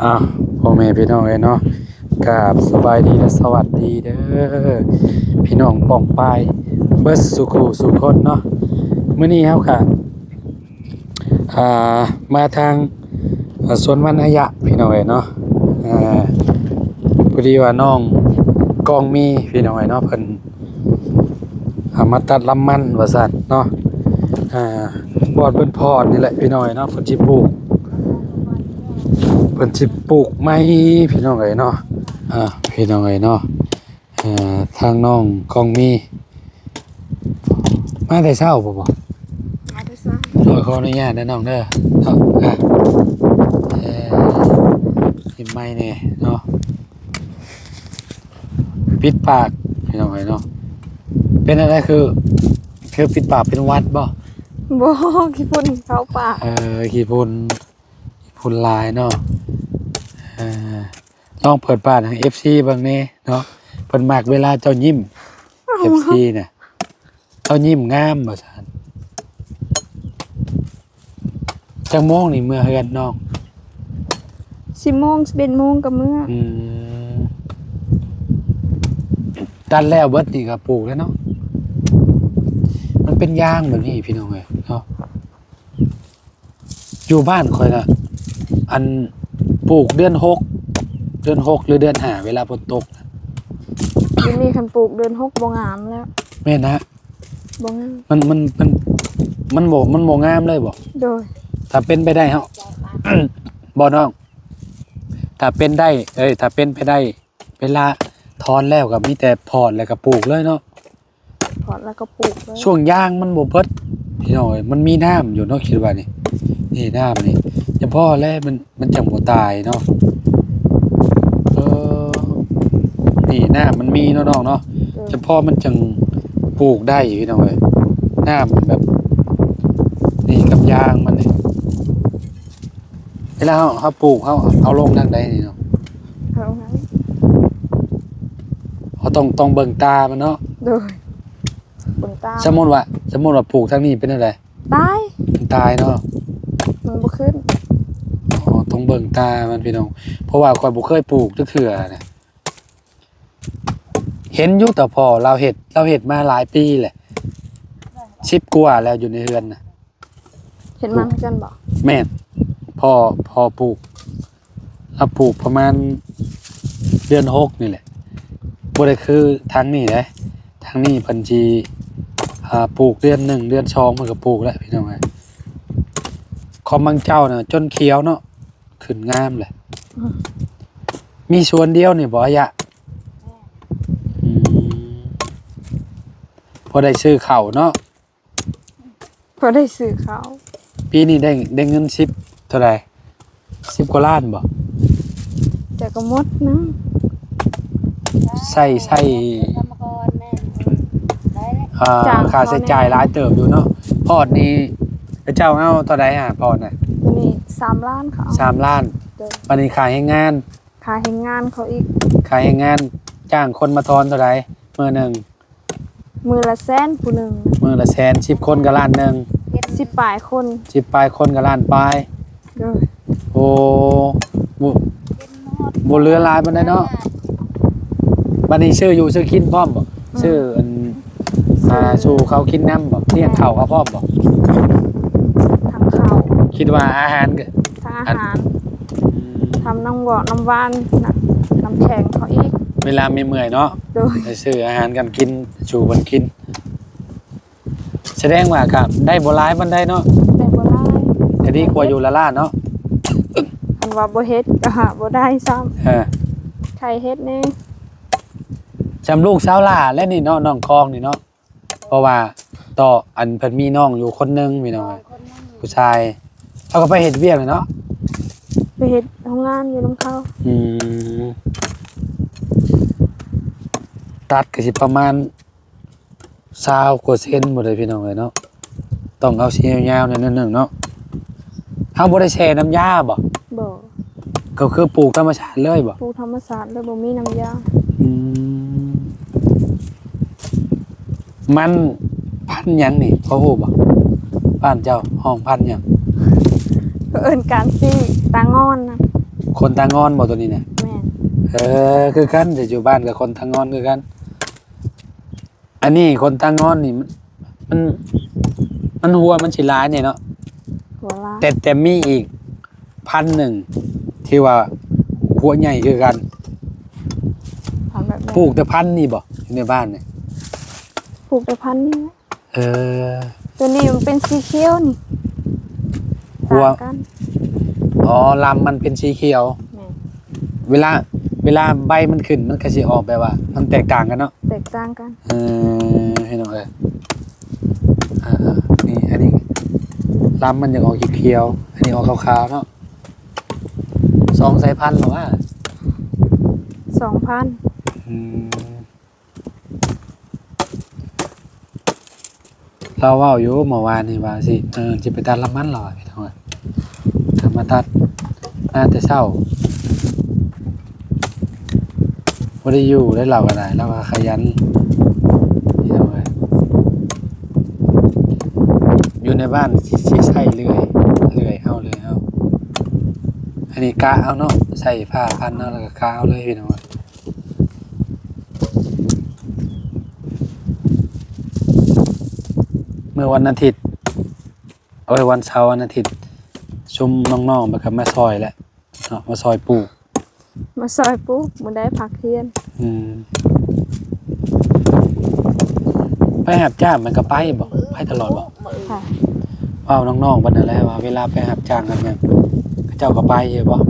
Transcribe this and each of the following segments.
อ้าวพ่อแม่พี่น้องเอ้ยเนาะกราบสบายดีและสวัสดีเด้อพี่น้องป้องปายเบิดสุขสุคนเนาะมื้อนี้เฮาค่ะอ่ามาทางสวนวันอายะพี่น้องเอ้ยเนาะอ่าพอดีว่าน้องกองมีพี่น้องเอ้ยเนาะเพิ่นอามาตัดลำมันว่าซั่นเนาะอ่าบอดเพิ่นพอดนี่แหละพี่น้องเอ้ยเนาะเพิ่นสิปลูก พิ่นสิปลูกไม้พี่น้องเอ๋ยเนาะอ่าพี่น้องเอ๋ยเนาะอ่าทางน้องกองมีมาแต่เช้าบ่บ่มาได้ซะโดยขออนุญาตนะน้องเด้อเนาะอะเอ่อปิดไม้แน่เนาะปิดปากพี่น้องเอ๋ยเนาะเป็นอะไรคือคือปิดปากเป็นหวัดบ่บ่ขี้ฝุ่นเข้าปากเออขี่พุ่น ขี่พุ่นลายเนาะเออลองเปิดบ้านทางเอฟซีบางนี้เนาะเพิ่นมากเวลาเจ้ายิ้มเอฟซีเนี่ยเจ้ายิ้มงามบ่ซั่นจังโมงนี่เมื่อเฮือนน้อง10โมง11โมงก็มื้ออืมตัดแล้วเบิดนี่ก็ปลูกแล้วเนาะมันเป็นยางแบบนี้พี่น้องเอ้ยเนาะอยู่บ้านคอยน่ะ อันปลูกเดือนหกเดือนหกหรือเดือนห้าเวลาฝนตกน่ะเดี๋ยวนี้คันปลูกเดือนหกบ่งามแล้วแม่นนะบ่งามมันมันมันมันโบมันโบงามเลยบ่โดยถ้าเป็นไปได้เฮา บ่น้อง ถ้าเป็นได้ เอ้ย ถ้าเป็นไปได้ เวลาถอนแล้วก็มีแต่ถอนแล้วก็ปลูกเลยเนาะ ถอดแล้วก็ปลูกเลยช่วงย่างมันบ่เบิดพี่น้องเอ้ยมันมีน้ำอยู่เนาะคิดว่านี่นี่น้ำนี่ เฉพาะแล้วมันมันจังบ่ตายเนาะเออนี่น้ำมันมีเนาะน้องเนาะโดยเฉพาะมันจังปลูกได้พี่น้องเอ้ยน้ำมันแบบ นี่กับยางมันนี่เวลาเราเขาปลูกเขาเอาลงทางใดนี่เนาะเอาไงเขาต้องต้องเบิ่งตามันเนาะโดยเบิ่งตาสมมติว่า สมมติว่าปลูกทางนี้เป็นอะไรตายมันตายเนาะมันบ่ขึ้นอ๋อ ต้องเบิ่งตามันพี่น้อง เพราะว่าคอยบ่เคยปลูกจักเถื่อนะเห็นอยู่แต่พอเราเห็ดเราเห็ดมาหลายปีแหละชิบกว่าแล้วอยู่ในเรือนนะเห็นมันกันบ่แม่นพอพอปลูกเราปลูกประมาณเดือนหกนี่แหละบ่ได้คือทางนี้เลยทางนี้เพันจีอ่าปลูกเดือนหนึ่งเดือนสองมันก็ปลูกแล้วพี่น้องไงคอมบางเจ้าเน่ะจนเขียวเนาะ ขึ้นงามเลยมีสวนเดียวนี่บ่อะยะอืมพอได้ซื้อเข่าวเนาะพอได้ซื้อเขาวปีนี้ได้ได้เงินสิบเท่าไหร่สิบกว่าล้านบ่แต่ก็หมดนะใส่ใส่กรรมกรแม่ได้เลยอ่าค่าใช้จ่ายหลายเติบอยู่เนาะพอดนี่พระเจ้าเอาเท่าใดฮะพอดน่ะ ตัวนี้3ล้านเขาสามล้านโดยวันนี้ขายให้งาน ค่าเฮ็ดงานเขาอีกขายให้งาน จ้างคนมาทอนเท่าไหร่มื้อหนึ่งมือละแสนผู้หนึงมื้อละแสนสิบคนก็ล้านหนึ่งสิบปลายคนสิบปลายคนก็ล้านปลายโดยโอ้บ่บ่เหลือหลายปานใดเนาะบัดนี้ซื้ออยู่ซื้อกินพร้อมบ่ซื้ออันอ่าสู่เขากินน้ำบ่เลี้ยงข้าวเขาพร้อมบ่ทำข้าว คิดว่าอาหารก็ทำอาหารทำน้ำหวานน้ำหวานน่ะน้ำแข็งเขาอีก เวลามีเมื่อยเนาะโดยไปซื้ออาหารกันกินสู่กันกิน แสดงว่าครับ ได้บ่ร้ายมันได้เนาะได้บ่ได้แต่ดีกว่าอยู่ละล่าเนาะคันว่าบ่เฮ็ดก็หาบ่ได้ซ้เออำใครเฮ็ดแน่จำลูกสาวล่าและนี่เนาะน้องคองนี่เนาะเพราะว่าต่ออันเพิ่นมีน้องอยู่คนหนึงมีน้องคนนึงผู้ชาย เขาก็ไปเฮ็ดเวียกเลยเนาะไปเฮ็ดทำงานอยู่นํเขาอืมตัดก็สิประมาณ20กว่าเซนหมดเลยพี่น้องเอ้ยเนาะต้องเอาสียาวๆหน่อยนึงเนาะเฮาบ่ได้แช่น้ำยาบ่บ่ก็คือปลูกธรรมชาติเลยบ่ปลูกธรรมศาสตร์แล้วบ่มีน้ำยาอืมมันพันธุ์หยังนี่เขาฮู้บ่บ้านเจ้าห้องพันธุ์หยัง ก็เอิ้นการซี่ตางอนนะโคคนตางอนบ่ตัวนี้เนี่ยแม่นเออคือกันจะอยู่บ้านกับคนตางอนคือกัน อันนี้คนตางอนนี่มันมันมันหัวมันสิร้ายเนี่ยเนาะหัวลาแต่แต่มีอีกพันหนึ่งที่ว่าหัวใหญ่คือกันทำแบบนี้ปลูกแต่พันธุ์นี่บ่อยู่ในบ้านเนี่ยปลูกแต่พันธุ์นี่นะเออ ตัวนี้มันเป็นสีเขียวนี่ หัวต่างกันอ๋อลำมันเป็นสีเขียว แม่นเวลา เวลาใบมันขึ้นมันก็สิออกแบบว่า มันแตกต่างกันเนาะแตกต่างกันเออให้น้องเอ้ยอ่าๆนี่อันนี้ลำมันยังออกเขียวๆอันนี้ออกขาวๆเนาะสองสายพันธุ์เหรอวะ สองพันอืมเราเว่าอยู่เมื่อวานนี่ว่าสิเออจะไปตัดลำมันเหรอพี่น้องเอ้ย ทำมาตัดน่าจะเศร้าไม่ได้อยู่ได้เราก็ได้เราก็ขยันพี่น้องเอ้ยอยู่ในบ้านสิสิใส่เรื่อยเรื่อยเอาเลยเอาอันนี้กะเอาเนาะใส่ผ้าพันเนาะแล้วก็กะเอาเลยพี่น้องเอ้ยเมื่อวันอาทิตย์โอ้ยวันเสาร์วันอาทิตย์ ชุมน้องๆมากับมาซอยแหละเนาะมาซอยปลูกมาซอยปุ๊บมันได้ผักเทียนอืมไปหับจ้างมันก็ไปบอกไปตลอดบอกค่ะว้าวน้องๆบันอะไรว่าเวลาไปหับจ้างกันเนี่ยเขาเจ้าก็ไปใช่ปะ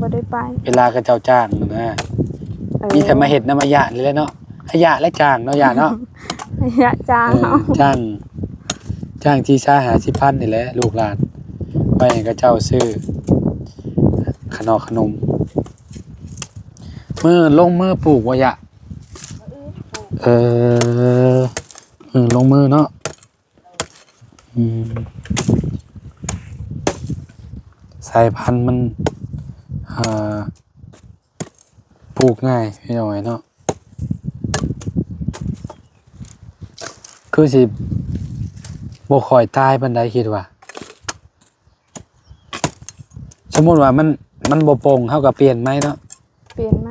บ่ได้ไปเวลาเขาเจ้าจ้างนะเออมีแต่มาเห็ดน้ำมายะเลยแหละเนาะขยะและจ้างเนาะยะเนาะ ระยะจางเออเอาจ้าง จ้างที่ชาหาสิพันนี่แหละลูกหลาน ไปให้กับเจ้าซื้อขนมขนมมือลงมือปลูกวะยะ เออเออลงมือเนาะอืมสายพันธุ์มันอ่าปลูกง่ายพี่น้อยเนาะคือสิบ่คอยตายปันไดคิดว่า สมมุติว่ามันมันบ่โปร่งเฮาก็เปลี่ยนไหมเนาะเปลี่ยนไหม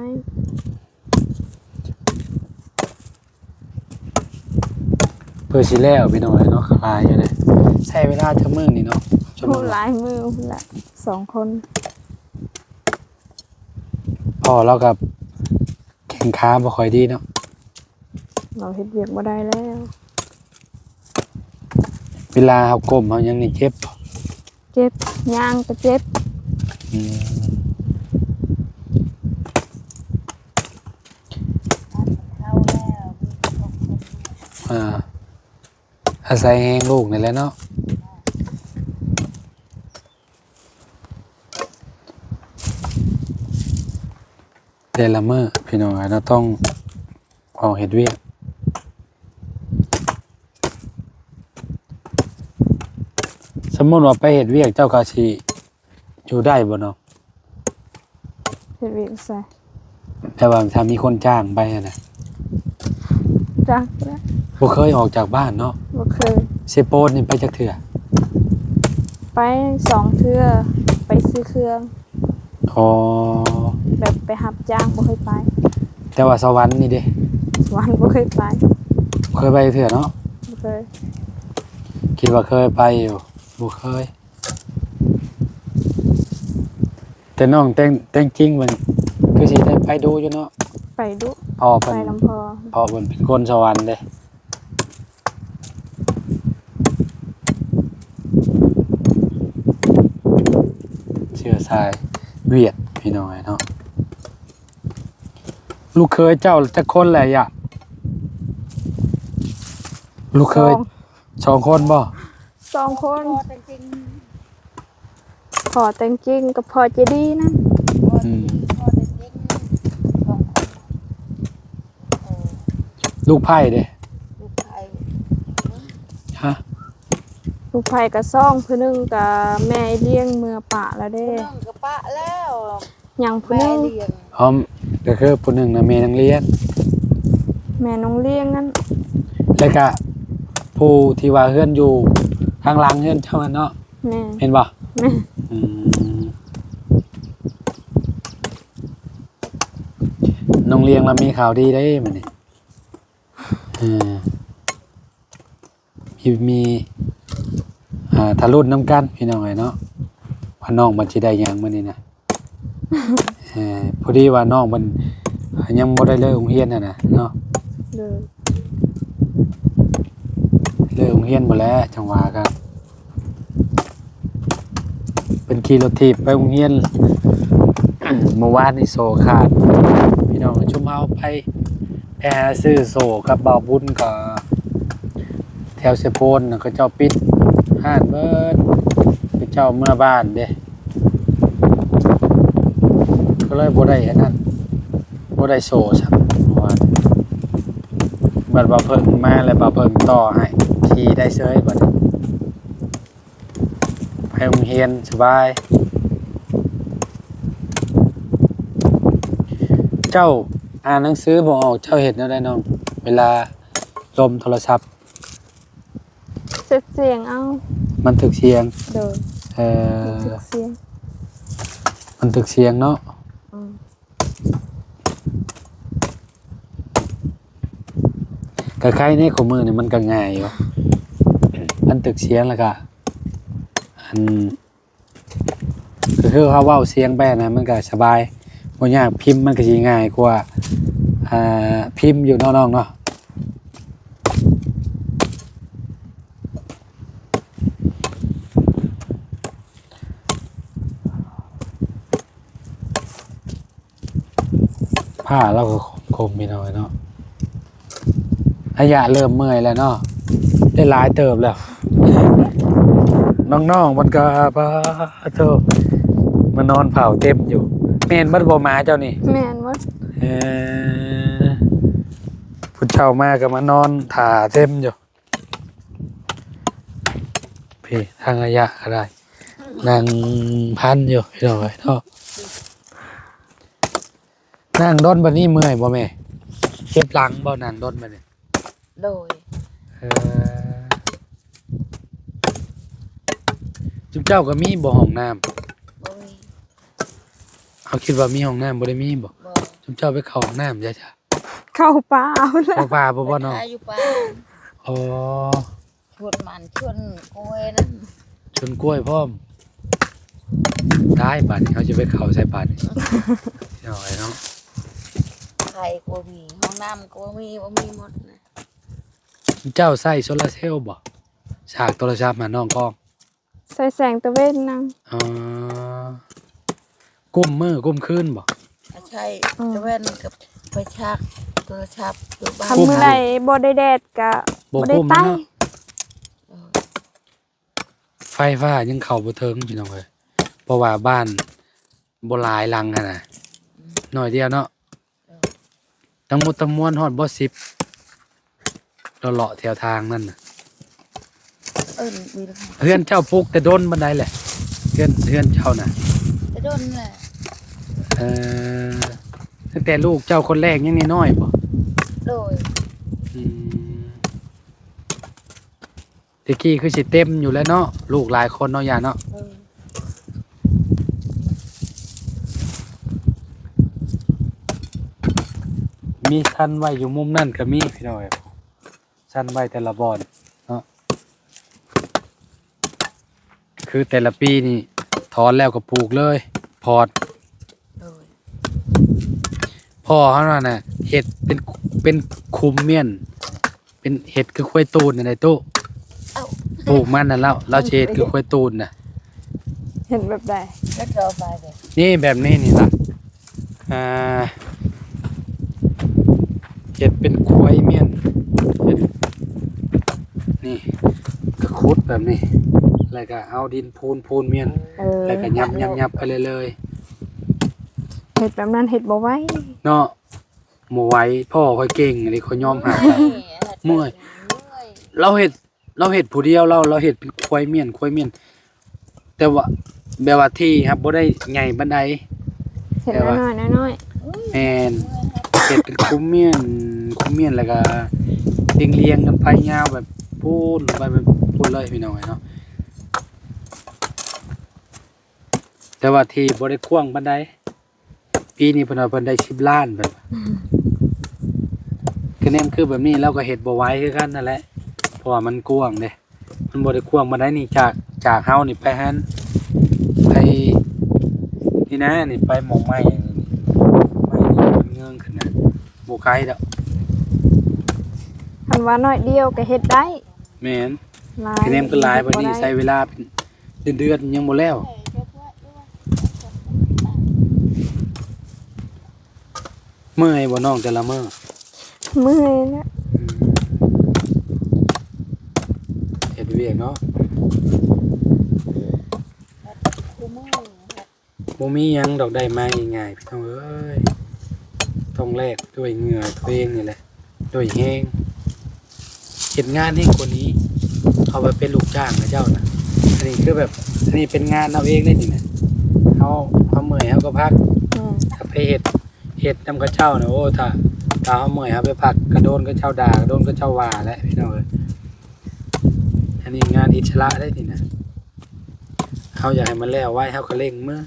เพื่อสิแล้วพี่น้อยเนาะคลายอยู่เลยใช้เวลาจักมื้อนี่เนาะชั่วโมผู้งหลายมือพุ่นละสองคนพอเรากับแข่งขาบ่ค่อยดีเนาะเราเฮ็ดเวียกบ่ได้แล้วเวลาเฮาก้มเฮายังนี่เจ็บ เจ็บย่างก็เจ็บ อ่าอาศัยแฮงลูกนี่แหละเนาะเดลเมอร์พี่น้องเราต้องออกเฮ็ดเวียกสมมติว่าไปเฮ็ดเวียกเจ้าก็สิ อยู่ได้บ่เนาะเฮ็ดเวียกใส่แต่ว่าถ้ามีคนจ้างไปอะนะจักแล้วบ่เคยออกจากบ้านเนาะบ่เคยเซโปนนี่ไปจักเถื่อไปสองเทื่อไปซื้อเครื่อง อ๋อแบบไปหับจ้างบ่เคยไปแต่ว่าสวรรค์นี่เด้สวรรค์บ่เคยไปเคยไปเถื่อเนาะบ่เคย คิดว่าเคยไปอยู่บ่เคย แต่น้องแต่งแต่งจริงมันคือสิได้ไปดูอยู่เนาะไปดุพอไปเพิ่นลำพอพอเพิ่นเป็นคนสวรรค์เด้เชื้อสายเวียดพี่น้อยเนาะลูกเคยเจ้าจักคนแหละยะลูกเคยสองสองคนบ่สองคนพอจริงพ อแต่งจริงกับพอเจดีนะๆพอจริงพอจริงสองคนเออลูกไผ่เด้ลูกไผ่ฮะลูกไผ่กับซ่องผู้หนึงกับแม่เลี้ยงเมื่อปะแล้วเด้เรื่องกระปะแล้วยังผู้แม่หนึงเลี้ยงพร้อมก็คือผู้หนึ่งนะเมนังเลี้ยงแม่น้องเลี้ยงนั่นแล้วก็ผู้ที่ว่าเฮือนอยู่ทางหลังเฮือนเจ้ามันเนาะแม่เห็นบ่แม่ น้องเลียงเรามีข่าวดีได้มันนี่มีมีทะลุน้ำกันพี่น้องไงเนาะว่าน้องมันจะได้ยังมันนี่นะพอดีว่าน้องมันยังบ่ได้เลิกโรงเรียนน่ะนะเนาะเลิกโรงเรียนหมดแล้วจังหวะกัน เป็นขี่รถถีบไปโรงเรียนเมื่อวานนี่โซขาด พี่น้องชุมเอาไปไปหาซื้อโซกับบาบุญกับแถวเซโพนก็เจ้าปิดห้านเบิดก็เจ้าเมื่อบ้านเด้ก็เลยบ่ได้นนั้นบ่ได้โซซักเมื่อวานบัดบ่าเพิ่งมาแล้วบ่าเพิ่งต่อให้ขี่ได้เซยบัด ไปโรงเรียนสบาย เจ้าอ่านหนังสือบอกออกเจ้าเห็นแล้วได้น้อง เวลาลมโทรศัพท์เซ็ตเสียงเอามันถึกเสียงเลยเอ่อทึกเสียงมันถึกเสียงเนาะอืมกระไข่ในขมือนี่มันก็ง่ายอยู่มันถึกเสียงแล้วก็ อันก็คือเขาเว้าเสียงไปนะมันก็สบายบ่ยากพิมพ์มันก็สิง่ายกว่าอ่าพิมพ์อยู่นาะน้องเนาะผ้าเราก็คมๆมีน้อยเนาะอายะเริ่มเมื่อยแล้วเนาะได้หลายเติบแล้ว น้องๆมันก็พาเธอมานอนเผาเต็มอยู่เมนมัดบ่มาเจ้านี่แม่นว่าเออผู้เช่ามาก็มานอนถ่าเต็มอยู่พี่ทางระยะก็ได้นั่งพันอยู่พี่น้องเอ้ยเนาะนั่งด้นบันนี้เมื่อยบ่แม่เก็บหลังบ่นั่งด้นบันนี้โดยเออ จุ๊บเจ้าก็มีบ่ห้องน้ำบ่มีเขาคิดว่ามีห้องน้ำบ่ได้มีบ่บ่จุ๊บเจ้าไปเข้าห้องน้ำจ้ะจ้ะเข้าป่าเอาแล้วบ่ป่าบ่บ่น้องไปขายอยู่ป่าอ๋อชวนมันชวนกล้วยนั่นชนกล้วยพร้อมได้บัดนี้เขาจะไปเข้าใส่บัดนี่เอาไว้เนาะไข่ก็มีห้องน้ำก็มีบ่มีหมดนะจุ๊บเจ้าใส่โซลาร์เซลล์บ่ฉากโทรศัพท์มาน้องกล้อง ใส่แสงตะเวนนางอ๋อก้มมือก้มคืนบ่ถ้าใช่ตะเวนกับไปชักโทรศัพท์อยู่บ้านทำมื้อใดบ่ได้แดดก็บ่บ่ได้ก้มใต้เนาะเออไฟฟ้ายังเข้าบ่ถึงพี่น้องเอ้ยเพราะว่าบ้านบ่หลายหลังหั่นน่ะน้อยเดียวเนาะทั้งหมดทั้งมวลฮอดบ่สิบเราเลาะแถวทางนั่นน่ะ เอิ้นมีแล้วเฮือนเจ้าปลูกแต่โดนบันไดแหละเฮือนเฮือนเจ้าน่ะ จะโดนแหละเออตั้งแต่ลูกเจ้าคนแรกยังน้อยๆบ่โดยอืมตะกี้คือสิเต็มอยู่แล้วเนาะลูกหลายคนเนาะย่าเนาะเออมีชั้นไว้อยู่มุมนั่นก็มีพี่น้อยชั้นไว้แต่ละบอนเนาะ คือแต่ละปีนี่ถอนแล้วก็ปลูกเลย พอดโดยพ่อเขาน่ะน่ะเห็ดเป็นเป็นคุมเมียน เป็นเห็ดคือควายตูนน่ะในตู้เอ้าปลูกมันน่ะแล้วเราเห็ดคือควายตูนน่ะ เห็นแบบใดแล้วเราไปเลยนี่แบบนี้นี่ล่ะอ่าเห็ดเป็นควายเมียนเห็ดนี่ก็ขุดแบบนี้ แล้วก็เอาดินพูนพูนเมียน เออแล้วก็ยับยับยับไปเลยเลยเห็ดแบบนั้นเห็ดบ่ไหว้ๆเนาะหมูไหว้พ่อค่อยเก่งอันนี้ค่อยยอมหักเมื่อยเมื่อย เราเห็ดเราเห็ดผู้เดียวเราเราเห็ดเป็นควายเมียนควายเมียน แต่ว่าแบบว่าที่ครับบ่ได้ใหญ่บันไดเห็ดแต่ว่า น้อยๆน้อยแมนเห็ดเป็นคุ้มเมียนคุ้มเมียนแล้วก็เรียงเรียงๆกันไปยาวแบบพูนลงไปแบบพูนเลยพี่น้องเนาะ แต่ว่าที่บ่ได้กว้างบันไดปีนี้เพิ่นว่าเพิ่นได้10ล้านเพิ่นว่าคะแนนคือแบบนี้เราก็เฮ็ดบ่ไหวคือกันนั่นแหละเพราะว่ามันกว้างเด้มันบ่ได้กว้างมาได้นี่จากจากเฮานี่ไปหันไปนี่นะนี่ไปหม่องไม้นี่ไม้นี่มันเงื้องขึ้นนะบ่ไกลดอกคันว่าน้อยเดียวก็เฮ็ดได้แม่นหลายคะแนนก็หลายบัดนี้ใช้เวลาเป็นเดือนๆยังบ่แล้ว ใส่เยอะว่าด้วย เมื่อยบ่น้องแต่ละมื้อเมื่อยแล้วอืมเฮ็ดเวียกเนาะคู่มือครับบ่มีหยังดอกได้มาง่ายๆพี่น้องเอ้ยต้องแลกด้วยเหงื่อตัวเองนี่แหละด้วยแฮงเฮ็ดงานให้คนนี้เอาไปเป็นลูกจ้างนะเจ้านะอันนี้คือแบบอันนี้เป็นงานเอาเองได้นี่นะเฮาเฮาเมื่อยเฮาก็พักอืมถ้าไปเฮ็ดเฮ็ดนำกับเจ้านะโอ้ถ้าถ้าเฮาเมื่อยเฮาไปพักกระโดนกับเจ้าด่ากระโดนกับเจ้าว่าแหละพี่น้องเอ้ยอันนี้งานอิสระได้นี่นะเฮาอยากให้มันแล้วไว้เฮาก็เร่งเมื่อ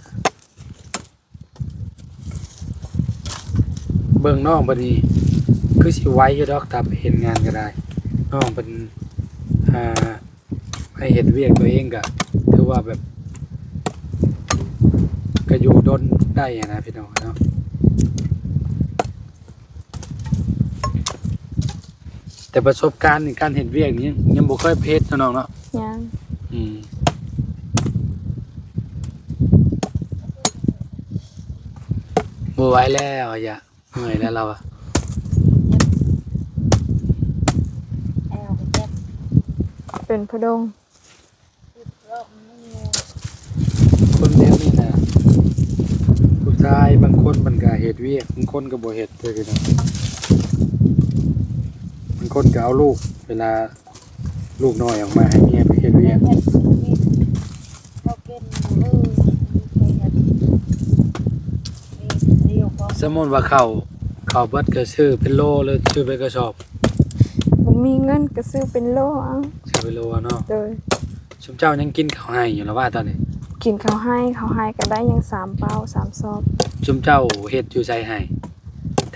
เบิ่งน้องบัดนี้คือสิไว้อยู่ดอกถ้าไปเห็นงานก็ได้น้องเป็นอ่าให้เห็นเวียกตัวเองก็ถือว่าแบบก็อยู่ดนได้นะพี่น้องเนาะ แต่ประสบการณ์ในการเห็นเวียกนี้ยังบ่เคยเพชรนาะน้องเนาะยังอืมบ่ไหวแล้วอย่าเหนื่อยแล้วเราอะแอลไปเจ็บเป็นพะดงคือรอบไม่งูคนแนวนี้นะผู้ชายบางคนมันก็เฮ็ดเวียกบางคนก็บ่เฮ็ดเด้อพี่น้องบาง คนก็เอาลูก เวลาลูกน้อยออกมาให้เมียไปเฮ็ดเวียกเจ็บมีก็เป็นมือมีใครมีเดียวก็สมมุติว่าเขาเขาเบิดก็ซื้อเป็นโลเลยซื้อเป็นกระสอบบ่มีเงินก็ซื้อเป็นโลเอาซื้อเป็นโลอะเนาะโดยชุมเจ้ายังกินข้าวให้อยู่แล้วว่าตอนนี้ กินข้าวให้ข้าวให้ก็ได้ยังสามเป้าสามซอบชุมเจ้าเฮ็ดอยู่ใจให้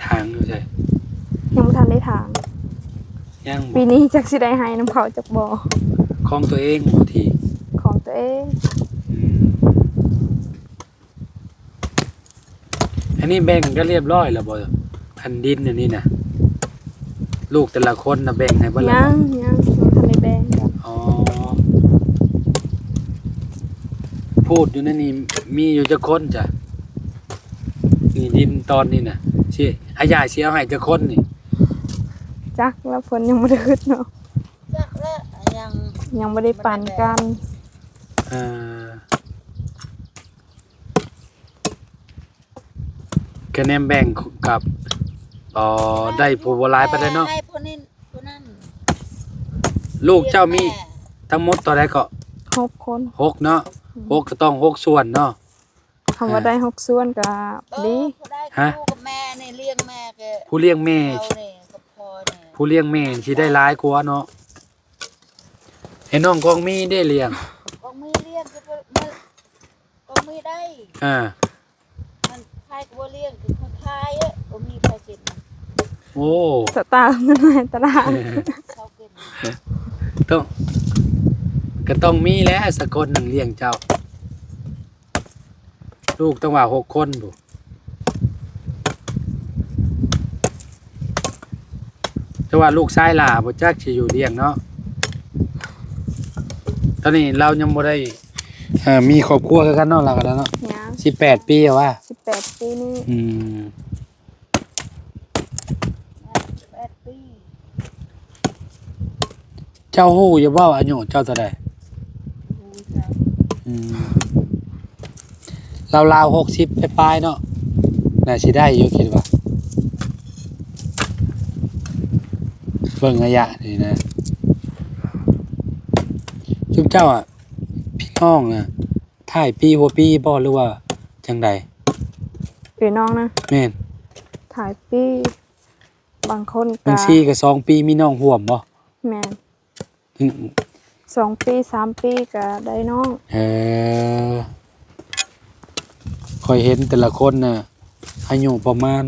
ทางอยู่ใจยังบ่ทันได้ถาง ยังบ่ปีนี้จักสิได้ให้น้ำเขาจากบ่อของตัวเองบางทีของตัวเองอืมอันนี้แบ่งก็เรียบร้อยแล้วบ่พันดินอันนี้นะลูกแต่ละคนนะแบ่งให้เบ่แล้ยัวงยังยังทันได้แบ่งจ้ะอ๋อพูดอยู่นั่นนี่มีอยู่จะคนจ้ะนี่ดินตอนนี้น่ะสิอายายสิเอาให้จะคนนี่ จักแล้วเพิ่นยังบ่ได้ขึ้นเนาะจักแล้วยังยังบ่ได้ปั่นกันเอ่อคะแนนแบ่งกับอ๋อได้ผู้บ่หลายไปได้เนาะให้ผู้นี้ผู้นั้นลูกเจ้ามี ทั้งหมดต่อได้ก็หกคนหกเนาะหกก็ต้องหกส่วนเนาะคำว่าได้หกส่วนก็เอดีอผู้ได้ฮะคู่กับแม่นี่เลี้ยงแม่แกผู้เลี้ยงแม่ ผู้เลี้ยงแม่สิได้หลายกว่าเนาะไอ้น้องกองมีได้เลี้ยงก็มีเลี้ยงก็บ่มันก็มีได้อ่ามันคายก็บ่เลี้ยงคือคนคายอะก็มีใครกินโอ้สตาร์เงินในตลาดเขากินต้องก็ต้องมีแหล้วสักคนหนึ่งเลี้ยงเจ้า ลูกต้องว่าหกคนบุ แต่ว่าลูกชายหล่าบ่จักสิอยู่เลี้ยงเนาะตอนนี้เรายังบ่ได้เอ่อมีครอบครัวคือกันเนาะเรากันแล้วเนาะยังสิบแปดปีอะว่า สิบแปดปีนี่อืมแปดปีเจ้าฮู้อย่าเว้าอายุเจ้าเท่าใดดูจ้ะอืมเราราวหกสิบไปปลายๆเนาะน่าสิได้อยู่คิดว่า เบิ่งระยะนี่นะชุมเจ้าอะ พี่น้องอะถ่ายปีหัวปีบ่หรือว่าจังใดพี่น้องนะแม่นถ่ายปีบางคนบาก็งซี่ก็สองปีมีน้องห่วมบ่แม่นอืมสองปีสามปีก็ได้น้องเออคอยเห็นแต่ละคนน่ะอายุประมาณ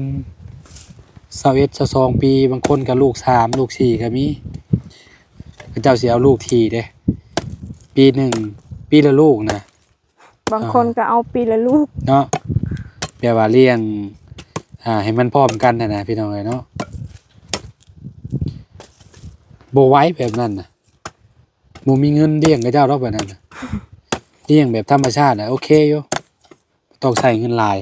21 22ปีบางคนก็ลูกสามลูกสี่ก็มีเขาเจ้าสิเอาลูกทีเด้ ปีหนึ่งปีละลูกนะบางคนก็เอาปีละลูก เนาะแปลว่าเลี้ยง อ่า ให้มันพร้อมกันนะนะพี่น้องเอ้ยเนาะบ่ไหว้แบบนั้นน่ะบ่มีเงินเลี้ยงกับเจ้าดอกแบบนั้นน่ะเลี้ยงแบบธรรมชาติน่ะโอเคอยู่บ่ต้องใช้เงินหลาย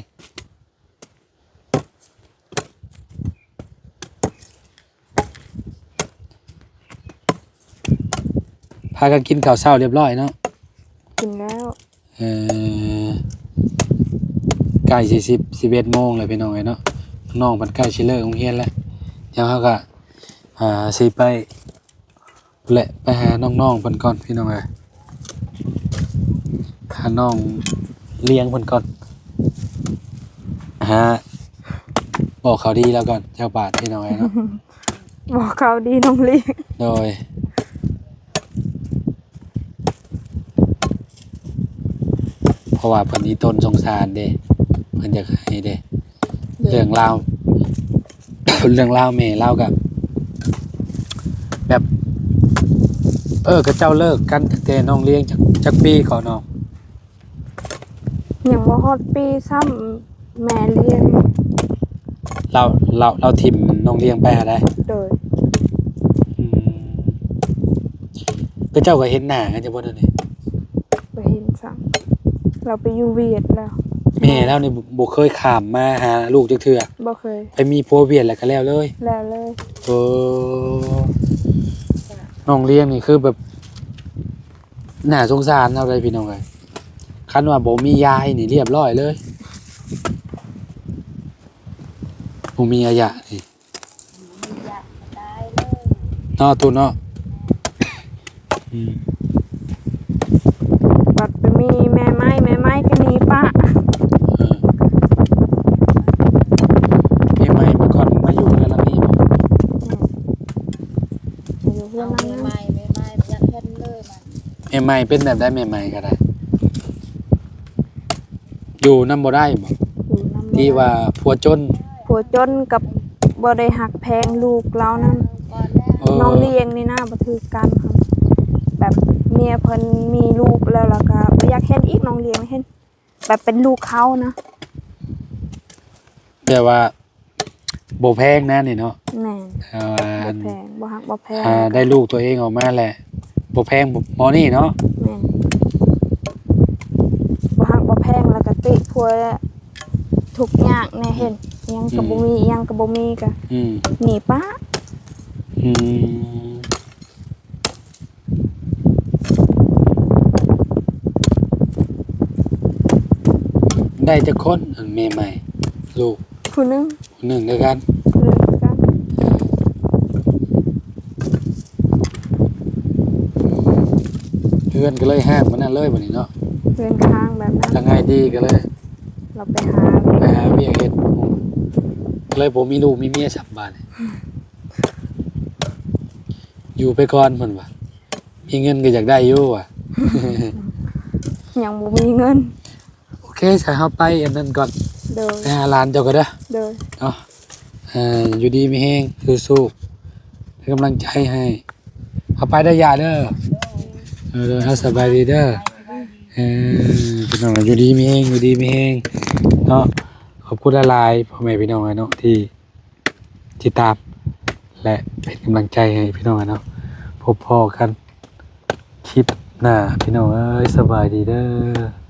ากันกินข้าวเช้าเรียบร้อยเนาะกินแล้วเออใกล้สี่สิบสิบเอ็ดโมงเลยพี่น้องเอ้ยเนาะน้องมันใกล้ชิเลิกโรงเรียนแล้วเดี๋ยวเขาก็อ่าสิไปแหละไปหาน้องๆเพิ่นก่อนพี่น้องเอ้ยหาน้องเลี้ยงเพิ่นก่อนฮะบอกเขาดีแล้วก่อนเจ้าบาทพี่น้องเอ้ยเนาะ บอกเขาดีน้องเลี้ยงโดย เพ ราะว่าเพิ่นอีต้นสงสารเด้เพิ่นอยากให้เด้เรื่องราวเรื่องราวแม่เล่ากับแบบ เออกับเจ้าเลิกกันตั้งแต่น้องเลี้ยงจากจากปีก่อนน้องยังบ่ฮอดปีซ้ำแม่เลี้ยงเราเราเราทิมน้องเลี้ยงไปหาได้โดยอืมก็เจ้าก็เห็นหน้ากันจะบ่นั่นนี่ไปเห็นซ้ำ เราไปอยู่เวียดแล้วแม่เรานี่บ่บ่เคยข้ามมาหาลูกจักเทื่อบ่เคย ไปมีผัวเวียนแล้วก็แล้วเลย แล้วเลยโอ้น้องเลี้ยงนี่คือแบบน่าสงสารเอาเลยพี่น้องเลยคันว่าบ่มียายนี่เรียบร้อยเลยบ่มีอายะนี่มีอยากตายเลยเนาะตัวเนาะอืม บัดไปมีแม่ไม้แม่ไม้ก็หนีป้า เออพี่ไม่เมื่อก่อนมาอยู่กันแล้วนี่บ่ อยู่เพื่อ เอา นนั่น ไม่ นะ ไม่ไม่ไม่อยากเห็นเลยมัน แม่ ใหม่เป็นแบบได้แม่ใหม่ก็ได้ อยู่นำบ่ได้บ่อยู่นำที่ว่าผัวจนผัวจนกับบ่ได้หักแพงลูกเรานั่นก่อนแล้วเออน้องเลี้ยงนี่นะบ่ถือกันครับแบบเมียเพิ่นมีลูกแล้วแล้วก็บ่อยากเห็นอีกน้องเลี้ยงเห็นแบบเป็นลูกเขานะแต่ว่าบ่แพงนะนี่เนาะแม่นอ่าบ่แพงบ่หักบ่แพงอ่าได้ลูกตัวเองออกมาแหละ บ่แพงบ่หมอนี่เนาะแม่นบ่หักบ่แพงแล้วก็ติผัวทุกอย่างแน่เห็นอิหยังก็บ่มีอิหยังก็บ่มีก็อืมหนีป้าอืมได้จะคนอันแม่ใหม่ ลูกผู้หนึงคนหนึ่งด้วยกันผู้หนึงกัน เพื่อนก็เลยห้ามมันนั่นเลยวันนี้เนาะเพื่อนข้างแบบนั้นทางไงดีก็เลย เราไปหาไปหาเมียเฮ็ดก็เลยผมมีลูกมีเมียสับบ้านนี่อยู่ไปก่อนเพิ่นว่ามีเงินก็อยากได้อยู่ว่ะยังบ่มีเงิน โอเคใส่เฮาไปอันนั้นก่อนโดยไปหาร้านเจ้าก็เด้อโดยเนาะเอ่ออยู่ดีมีแฮงสู้ๆเป็นกำลังใจให้เอาไปได้อยาเด้อ เออเอาสบายดีเด้อเออพี่น้องอยู่ดีมีเฮงอยู่ดีมีเฮงเนาะขอบคุณหลายๆพ่อแม่พี่น้องเนาะที่ติดตามและเป็นกำลังใจให้พี่น้องเนาะพบพ่อกันคลิปหน้าพี่น้องเอ้ยสบายดีเด้อ